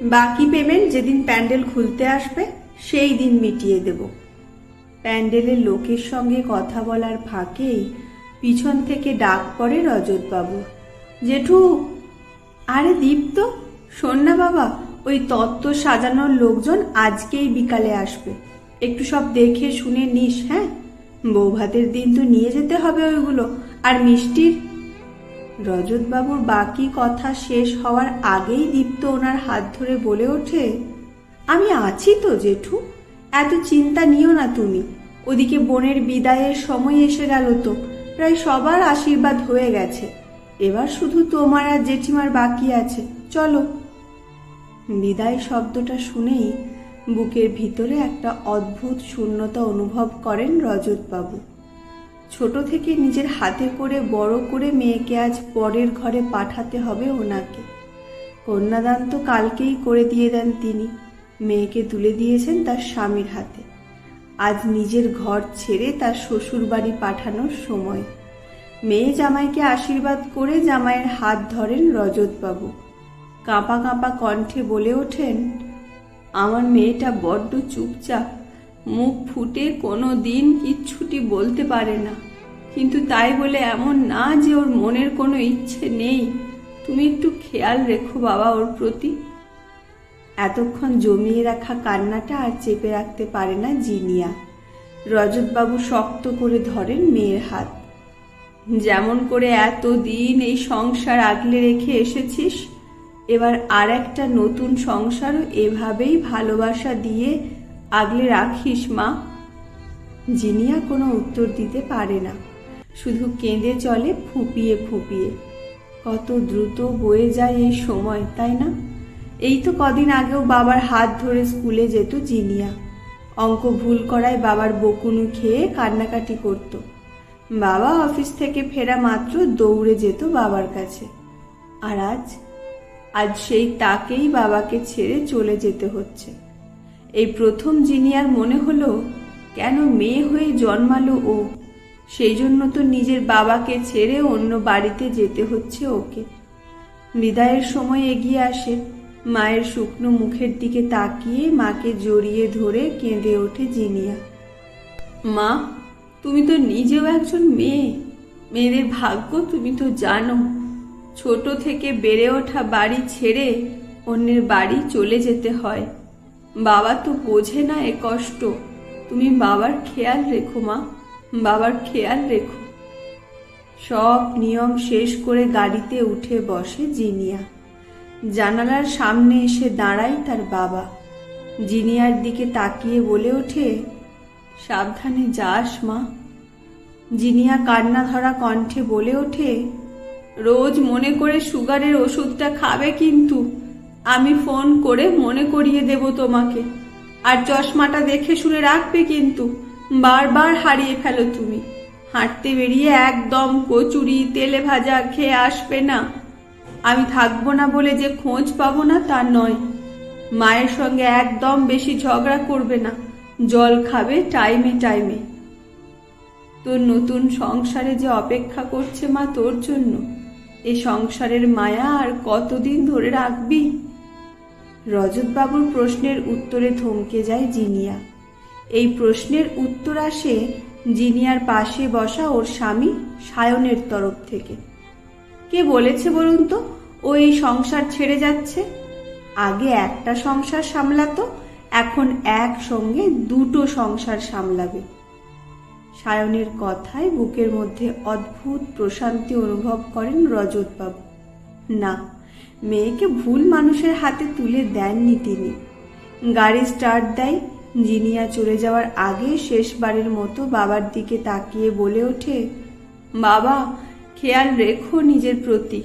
বাকি পেমেন্ট যেদিন প্যান্ডেল খুলতে আসবে, সেই দিন মিটিয়ে দেব। প্যান্ডেলের লোকের সঙ্গে কথা বলার ফাঁকেই পিছন থেকে ডাক পড়ে রজতবাবুর জেঠু, আরে দীপ্ত, শোন না বাবা, ওই তত্ত্ব সাজানোর লোকজন আজকেই বিকালে আসবে। একটু সব দেখে শুনে নিস হ্যাঁ? বৌভাতের দিন তো নিয়ে যেতে হবে ওইগুলো, আর মিষ্টির রজতবাবুর বাকি কথা শেষ হওয়ার আগেই দীপ্ত ওনার হাত ধরে বলে ওঠে, আমি আছি তো, জেঠু। এত চিন্তা নিও না তুমি। ওদিকে বোনের বিদায়ের সময় এসে গেল তো। প্রায় সবার আশীর্বাদ হয়ে গেছে। এবার শুধু তোমার আর জেঠিমার বাকি আছে। চলো। বিদায় শব্দটা শুনেই বুকের ভিতরে একটা অদ্ভুত শূন্যতা অনুভব করেন রজতবাবু। ছোট থেকে নিজের হাতে করে বড় করে মেয়েকে আজ পরের ঘরে পাঠাতে হবে ওনাকে। কন্যাদান তো কালকেই করে দিয়ে দেন তিনি। মেয়েকে তুলে দিয়েছেন তার স্বামীর হাতে। আজ নিজের ঘর ছেড়ে তার শ্বশুর বাড়ি পাঠানোর সময়। মেয়ে জামাইকে আশীর্বাদ করে জামাইয়ের হাত ধরেন রজতবাবু। কাঁপা কাঁপা কণ্ঠে বলে ওঠেন, আমার মেয়েটা বড্ড চুপচাপ। মুখ ফুটে কোনো দিন কিচ্ছুটি বলতে পারে না। কিন্তু তাই বলে এমন না যে ওর মনের কোনো ইচ্ছে নেই। তুমি একটু খেয়াল রেখো বাবা ওর প্রতি। এতক্ষণ জমিয়ে রাখা কান্নাটা আর চেপে রাখতে পারে না জিনিয়া। রজতবাবু শক্ত করে ধরেন মেয়ের হাত। যেমন করে এতদিন এই সংসার আগলে রেখে এসেছিস, এবার আর একটা নতুন সংসারও এভাবেই ভালোবাসা দিয়ে আগলে রাখিস, মা। জিনিয়া কোনো উত্তর দিতে পারে না। শুধু কেঁদে চলে ফুপিয়ে ফুপিয়ে। কত দ্রুত বয়ে যায় এই সময়, তাই না? এই তো কদিন আগেও বাবার হাত ধরে স্কুলে যেত জিনিয়া। অঙ্ক ভুল করায় বাবার বকুনু খেয়ে কান্নাকাটি করত। বাবা অফিস থেকে ফেরা মাত্র দৌড়ে যেত বাবার কাছে। আর আজ আজ সেই তাকেই বাবাকে ছেড়ে চলে যেতে হচ্ছে। এই প্রথম জিনিয়ার মনে হলো, কেন মেয়ে হয়ে জন্মালো ও? সেই জন্য তো নিজের বাবাকে ছেড়ে অন্য বাড়িতে যেতে হচ্ছে ওকে। বিদায়ের সময় এগিয়ে আসে, মায়ের শুকনো মুখের দিকে তাকিয়ে মাকে জড়িয়ে ধরে কেঁদে ওঠে জিনিয়া। মা, তুমি তো নিজেও একজন মেয়ে। মেয়েদের ভাগ্য তুমি তো জানো। ছোট থেকে বেড়ে ওঠা বাড়ি ছেড়ে অন্যের বাড়ি চলে যেতে হয়। বাবা তো বোঝে না এ কষ্ট। তুমি বাবার খেয়াল রেখো, মা। বাবার খেয়াল রেখো। সব নিয়ম শেষ করে গাড়িতে উঠে বসে জিনিয়া। জানালার সামনে এসে দাঁড়াই তার বাবা। জিনিয়ার দিকে তাকিয়ে বলে ওঠে, সাবধানে যাস, মা। জিনিয়া কান্না ধরা কণ্ঠে বলে ওঠে, রোজ মনে করে সুগারের ওষুধটা খাবে কিন্তু। আমি ফোন করে মনে করিয়ে দেব তোমাকে। আর চশমাটা দেখে শুনে রাখবে কিন্তু, বারবার হারিয়ে ফেলো তুমি। হাঁটতে বেরিয়ে একদম কচুরি, তেলে ভাজা খেয়ে আসবে না। আমি থাকব না বলে যে খোঁজ পাবো না তা নয়। মায়ের সঙ্গে একদম বেশি ঝগড়া করবে না। জল খাবে টাইমে টাইমে। তোর নতুন সংসারে যে অপেক্ষা করছে মা তোর জন্য, এ সংসারের মায়া আর কতদিন ধরে রাখবি? রজতবাবুর প্রশ্নের উত্তরে থমকে যায় জিনিয়া। এই প্রশ্নের উত্তর আসে জিনিয়ার পাশে বসা ওর স্বামী সায়নের তরফ থেকে। কে বলেছে বলুন তো, ও এই সংসার ছেড়ে যাচ্ছে? আগে একটা সংসার সামলাতো, এখন একসঙ্গে দুটো সংসার সামলাবে। সায়নের কথায় বুকের মধ্যে অদ্ভুত প্রশান্তি অনুভব করেন রজতবাবু। না মেয়েকে ভুল মানুষের হাতে তুলে দেননি তিনি। গাড়ি স্টার্ট দেয়, জিনিয়া চলে যাওয়ার আগে শেষবারের মতো বাবার দিকে তাকিয়ে বলে ওঠে, বাবা, খেয়াল রেখো নিজের প্রতি।